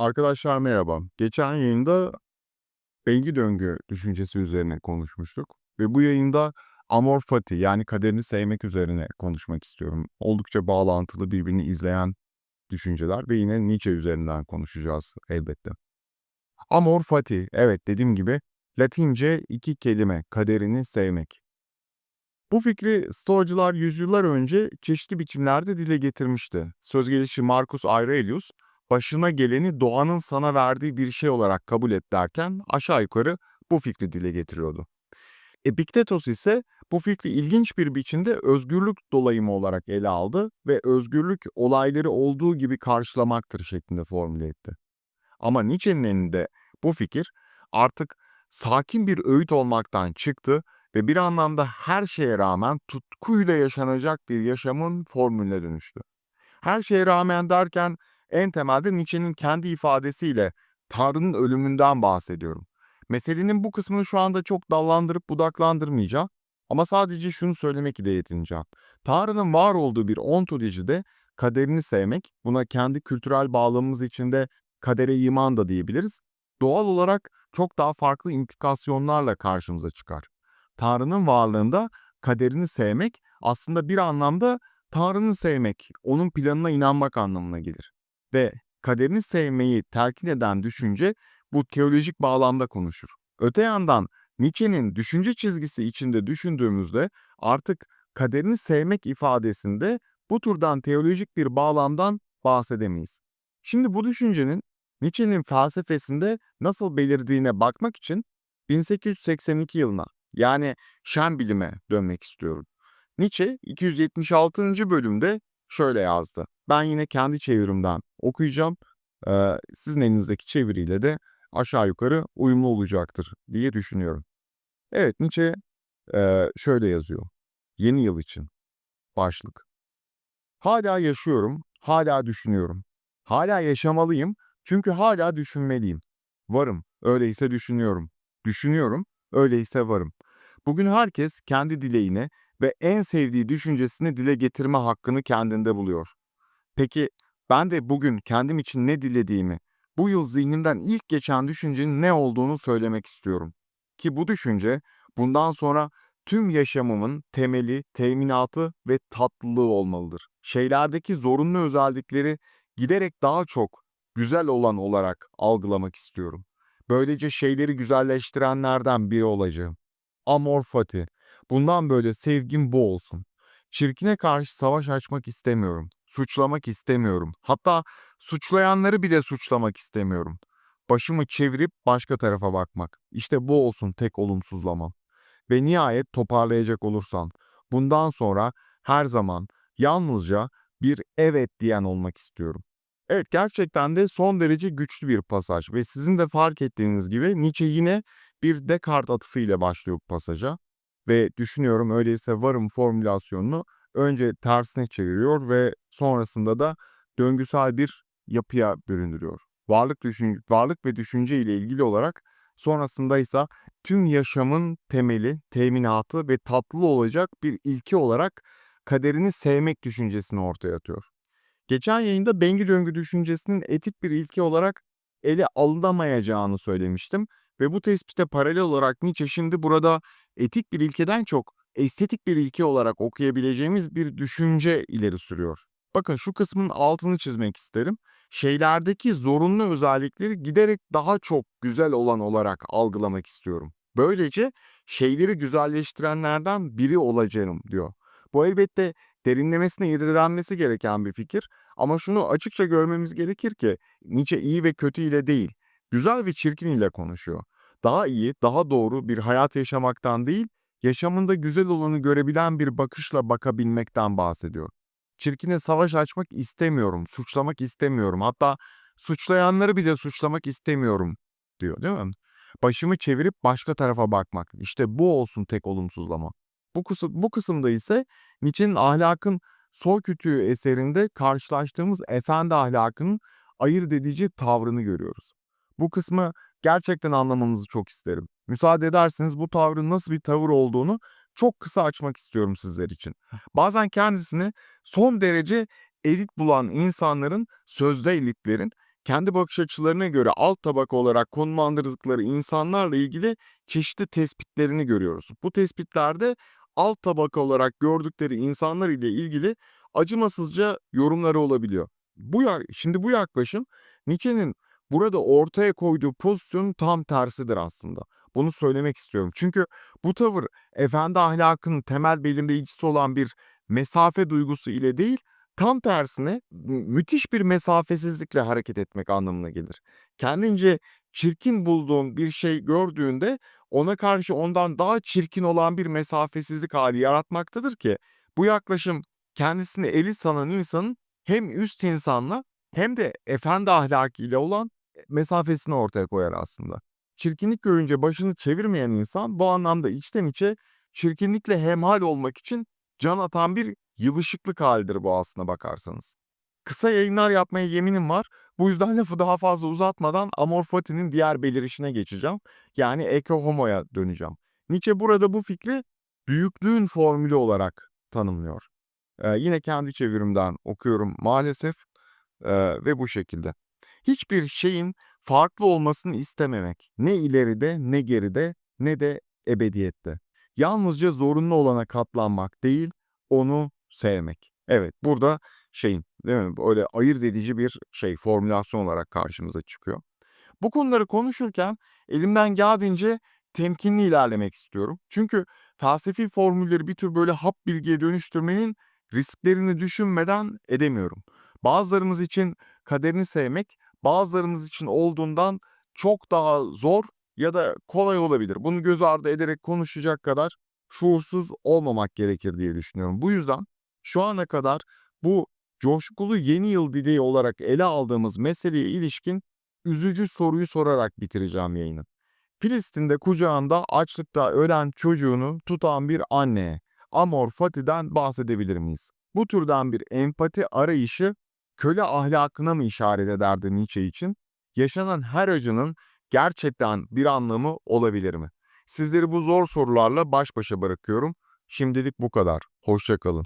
Arkadaşlar merhaba. Geçen yayında bengi döngü düşüncesi üzerine konuşmuştuk ve bu yayında amor fati yani kaderini sevmek üzerine konuşmak istiyorum. Oldukça bağlantılı birbirini izleyen düşünceler ve yine Nietzsche üzerinden konuşacağız elbette. Amor fati, evet dediğim gibi Latince iki kelime kaderini sevmek. Bu fikri Stoacılar yüzyıllar önce çeşitli biçimlerde dile getirmişti. Söz gelişi Marcus Aurelius, başına geleni doğanın sana verdiği bir şey olarak kabul et derken aşağı yukarı bu fikri dile getiriyordu. Epiktetos ise bu fikri ilginç bir biçimde özgürlük dolayımı olarak ele aldı ve özgürlük olayları olduğu gibi karşılamaktır şeklinde formüle etti. Ama Nietzsche'nin elinde bu fikir artık sakin bir öğüt olmaktan çıktı ve bir anlamda her şeye rağmen tutkuyla yaşanacak bir yaşamın formülüne dönüştü. Her şeye rağmen derken en temelde Nietzsche'nin kendi ifadesiyle Tanrı'nın ölümünden bahsediyorum. Meselenin bu kısmını şu anda çok dallandırıp budaklandırmayacağım ama sadece şunu söylemek ile yetineceğim. Tanrı'nın var olduğu bir ontolojide kaderini sevmek, buna kendi kültürel bağlamımız içinde kadere iman da diyebiliriz, doğal olarak çok daha farklı implikasyonlarla karşımıza çıkar. Tanrı'nın varlığında kaderini sevmek aslında bir anlamda Tanrı'nı sevmek, onun planına inanmak anlamına gelir. Ve kaderini sevmeyi telkin eden düşünce bu teolojik bağlamda konuşur. Öte yandan Nietzsche'nin düşünce çizgisi içinde düşündüğümüzde artık kaderini sevmek ifadesinde bu turdan teolojik bir bağlamdan bahsedemeyiz. Şimdi bu düşüncenin Nietzsche'nin felsefesinde nasıl belirdiğine bakmak için 1882 yılına yani şen bilime dönmek istiyorum. Nietzsche 276. bölümde şöyle yazdı. Ben yine kendi çevirimden okuyacağım. Ee, sizin elinizdeki çeviriyle de aşağı yukarı uyumlu olacaktır diye düşünüyorum. Evet Nietzsche e, şöyle yazıyor. Yeni yıl için. Başlık. Hala yaşıyorum, hala düşünüyorum. Hala yaşamalıyım çünkü hala düşünmeliyim. Varım, öyleyse düşünüyorum. Düşünüyorum, öyleyse varım. Bugün herkes kendi dileğine ve en sevdiği düşüncesini dile getirme hakkını kendinde buluyor. Peki ben de bugün kendim için ne dilediğimi, bu yıl zihnimden ilk geçen düşüncenin ne olduğunu söylemek istiyorum. Ki bu düşünce bundan sonra tüm yaşamımın temeli, teminatı ve tatlılığı olmalıdır. Şeylerdeki zorunlu özellikleri giderek daha çok güzel olan olarak algılamak istiyorum. Böylece şeyleri güzelleştirenlerden biri olacağım. Amor fati. Bundan böyle sevgim bu olsun. Çirkine karşı savaş açmak istemiyorum. Suçlamak istemiyorum. Hatta suçlayanları bile suçlamak istemiyorum. Başımı çevirip başka tarafa bakmak. İşte bu olsun tek olumsuzlamam. Ve nihayet toparlayacak olursan, bundan sonra her zaman yalnızca bir evet diyen olmak istiyorum. Evet gerçekten de son derece güçlü bir pasaj ve sizin de fark ettiğiniz gibi Nietzsche yine bir Descartes atıfıyla başlıyor bu pasaja ve düşünüyorum öyleyse varım formülasyonunu önce tersine çeviriyor ve sonrasında da döngüsel bir yapıya büründürüyor. Varlık, düşün varlık ve düşünce ile ilgili olarak sonrasında ise tüm yaşamın temeli, teminatı ve tatlı olacak bir ilke olarak kaderini sevmek düşüncesini ortaya atıyor. Geçen yayında bengi döngü düşüncesinin etik bir ilke olarak ele alınamayacağını söylemiştim ve bu tespite paralel olarak Nietzsche şimdi burada etik bir ilkeden çok estetik bir ilke olarak okuyabileceğimiz bir düşünce ileri sürüyor. Bakın şu kısmın altını çizmek isterim. Şeylerdeki zorunlu özellikleri giderek daha çok güzel olan olarak algılamak istiyorum. Böylece şeyleri güzelleştirenlerden biri olacağım diyor. Bu elbette derinlemesine irdelenmesi gereken bir fikir ama şunu açıkça görmemiz gerekir ki Nietzsche iyi ve kötü ile değil, güzel ve çirkin ile konuşuyor. Daha iyi, daha doğru bir hayat yaşamaktan değil, yaşamında güzel olanı görebilen bir bakışla bakabilmekten bahsediyor. Çirkine savaş açmak istemiyorum, suçlamak istemiyorum. Hatta suçlayanları bile suçlamak istemiyorum diyor değil mi? Başımı çevirip başka tarafa bakmak. İşte bu olsun tek olumsuzlama. Bu, kısım, bu kısımda ise Nietzsche'nin ahlakın sol kütüğü eserinde karşılaştığımız efendi ahlakının ayırt edici tavrını görüyoruz. Bu kısmı gerçekten anlamanızı çok isterim. Müsaade ederseniz bu tavrın nasıl bir tavır olduğunu çok kısa açmak istiyorum sizler için. Bazen kendisini son derece elit bulan insanların, sözde elitlerin kendi bakış açılarına göre alt tabaka olarak konumlandırdıkları insanlarla ilgili çeşitli tespitlerini görüyoruz. Bu tespitlerde alt tabaka olarak gördükleri insanlar ile ilgili acımasızca yorumları olabiliyor. Bu şimdi bu yaklaşım Nietzsche'nin burada ortaya koyduğu pozisyonun tam tersidir aslında. Bunu söylemek istiyorum. Çünkü bu tavır efendi ahlakının temel belirleyicisi olan bir mesafe duygusu ile değil, tam tersine mü- müthiş bir mesafesizlikle hareket etmek anlamına gelir. Kendince çirkin bulduğun bir şey gördüğünde ona karşı ondan daha çirkin olan bir mesafesizlik hali yaratmaktadır ki bu yaklaşım kendisini elit sanan insanın hem üst insanla hem de efendi ahlakıyla olan mesafesini ortaya koyar aslında. Çirkinlik görünce başını çevirmeyen insan bu anlamda içten içe çirkinlikle hemhal olmak için can atan bir yılışıklık halidir bu aslına bakarsanız. Kısa yayınlar yapmaya yeminim var. Bu yüzden lafı daha fazla uzatmadan Amor Fati'nin diğer belirişine geçeceğim. Yani Ecce Homo'ya döneceğim. Nietzsche burada bu fikri büyüklüğün formülü olarak tanımlıyor. Ee, yine kendi çevirimden okuyorum maalesef ee, ve bu şekilde. Hiçbir şeyin farklı olmasını istememek. Ne ileride ne geride ne de ebediyette. Yalnızca zorunlu olana katlanmak değil, onu sevmek. Evet burada şeyin değil mi böyle ayırt edici bir şey formülasyon olarak karşımıza çıkıyor. Bu konuları konuşurken elimden geldiğince temkinli ilerlemek istiyorum. Çünkü felsefi formülleri bir tür böyle hap bilgiye dönüştürmenin risklerini düşünmeden edemiyorum. Bazılarımız için kaderini sevmek, bazılarımız için olduğundan çok daha zor ya da kolay olabilir. Bunu göz ardı ederek konuşacak kadar şuursuz olmamak gerekir diye düşünüyorum. Bu yüzden şu ana kadar bu coşkulu yeni yıl dileği olarak ele aldığımız meseleye ilişkin üzücü soruyu sorarak bitireceğim yayını. Filistin'de kucağında açlıkta ölen çocuğunu tutan bir anneye Amor Fati'den bahsedebilir miyiz? Bu türden bir empati arayışı köle ahlakına mı işaret ederdi Nietzsche için? Yaşanan her acının gerçekten bir anlamı olabilir mi? Sizleri bu zor sorularla baş başa bırakıyorum. Şimdilik bu kadar. Hoşçakalın.